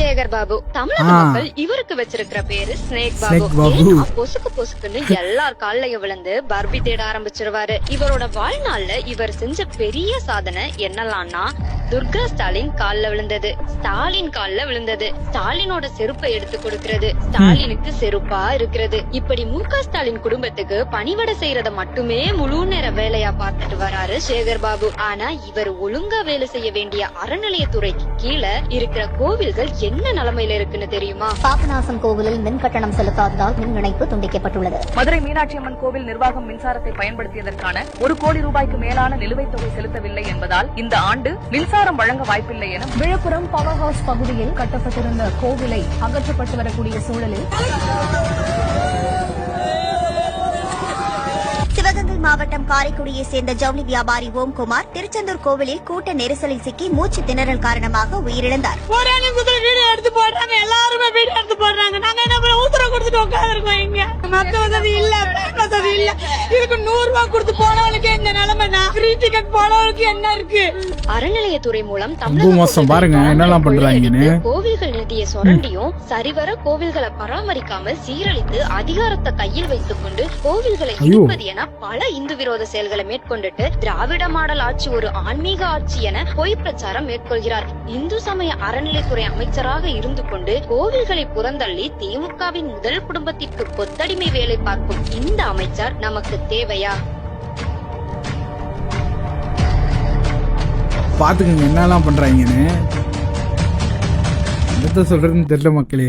சேகர் பாபு. தமிழக. மக்கள் இவருக்கு வச்சிருக்கிற பேரு ஸ்னேக் பாபு. பொசுக்கு பொசுக்குன்னு எல்லார் கால்லயும் விழுந்து பர்பி தேட ஆரம்பிச்சிருவாரு. இவரோட வாழ்நாள்ல இவர் செஞ்ச பெரிய சாதனை என்னலாம்னா துர்கா ஸ்டாலின் கால்ல விழுந்தது. ஸ்டாலின் கால்ல விழுந்தது. ஸ்டாலினோட செருப்பை எடுத்து கொடுக்கிறது. ஸ்டாலினுக்கு செருப்பா இருக்கிறது. இப்படி மு ஸ்டாலின் குடும்பத்துக்கு பணிவிட செய்யறத மட்டுமே முழு நேர வேலையா பார்த்துட்டு வராரு சேகர் பாபு ஆனா இவர் ஒழுங்கா வேலை செய்ய வேண்டிய அறநிலையத்துறைக்கு கீழே இருக்கிற கோவில்கள் என்ன நிலைமையில இருக்குன்னு தெரியுமா? பாபநாசம் கோவிலில் மின் கட்டணம் செலுத்தாததால் மின் இணைப்பு துண்டிக்கப்பட்டுள்ளது. மதுரை மீனாட்சி அம்மன் கோவில் நிர்வாகம் மின்சாரத்தை பயன்படுத்தியதற்கான ஒரு கோடி ரூபாய்க்கு மேலான நிலுவைத் தொகை செலுத்தவில்லை என்பதால் இந்த ஆண்டு மின்சாரம் வழங்க வாய்ப்பில்லை என விழுப்புரம் பவர் ஹவுஸ் பகுதியில் கட்டப்பட்டிருந்த கோவிலை அகற்றப்பட்டு வரக்கூடிய சூழலில் சிவகங்கை மாவட்டம் காரைக்குடியை சேர்ந்த ஜவுளி வியாபாரி ஓம்குமார் திருச்செந்தூர் கோவிலில் கூட்ட நெரிசலில் சிக்கி மூச்சு திணறல் காரணமாக உயிரிழந்தார். வீடியோ எடுத்து போடுறாங்க எல்லாருமே வீடியோ எடுத்து போடுறாங்க. நாங்க என்ன பண்ண? உத்தரவு கொடுத்துட்டு உட்காந்துருக்கோம் இங்க. மத்த வசதி இல்ல பேங்க் வசதி இல்ல. இதுக்கு நூறு ரூபாய் கொடுத்து போனவளுக்கு இந்த நிலைமைனா ஃப்ரீ டிக்கெட் போனவளுக்கு என்ன இருக்கு அறநிலையத்துறை மூலம் மோசம் பாருங்க, என்னெல்லாம் பண்றாங்கன்னு. கோவில்கள் நிதியை சுரண்டியும் சரிவர கோவில்களை பராமரிக்காமல் சீரழித்து அதிகாரத்தை கையில் வைத்துக் கொண்டு கோவில்களை ஐயோ. இடிப்பது என பல இந்து விரோத செயல்களை மேற்கொண்டுட்டு திராவிட மாடல் ஆட்சி ஒரு ஆன்மீக ஆட்சி என பொய் பிரச்சாரம் மேற்கொள்கிறார் இந்து சமய அறநிலைத்துறை அமைச்சராக இருந்து கொண்டு கோவில்களை புறந்தள்ளி திமுகவின் முதல் குடும்பத்திற்கு கொத்தடிமை வேலை பார்க்கும் இந்த அமைச்சர் நமக்கு தேவையா? பாத்துக்கங்க என்னெல்லாம் பண்றாங்கன்னு. என்னத்த சொல்றதுன்னு தெரியல மக்களே.